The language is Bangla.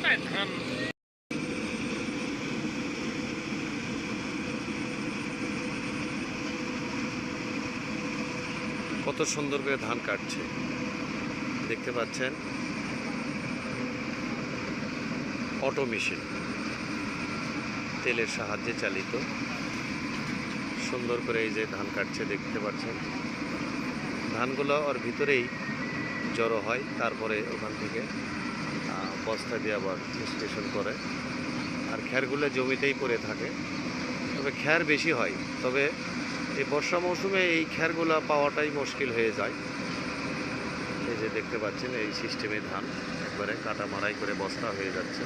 কোথায় ধান um, কত সুন্দর করে ধান কাটছে। দেখতে পাচ্ছেন? Auto machine. তেলের সাহায্যে চালিত। সুন্দর করে এই যে ধান কাটছে, দেখতে পাচ্ছেন? ধানগুলো ওর ভিতরেই জড়ো হয়, তারপরে ওখান থেকে বস্তা দিয়ে আবার স্টেশন করে। আর খ্যারগুলো জমিতেই পড়ে থাকে। তবে খ্যার বেশি হয়। তবে এই বর্ষা মৌসুমে এই খ্যারগুলো পাওয়াটাই মুশকিল হয়ে যায়। এই যে দেখতে পাচ্ছেন, এই সিস্টেমে ধান একবারে কাটা মারাই করে বস্তা হয়ে যাচ্ছে।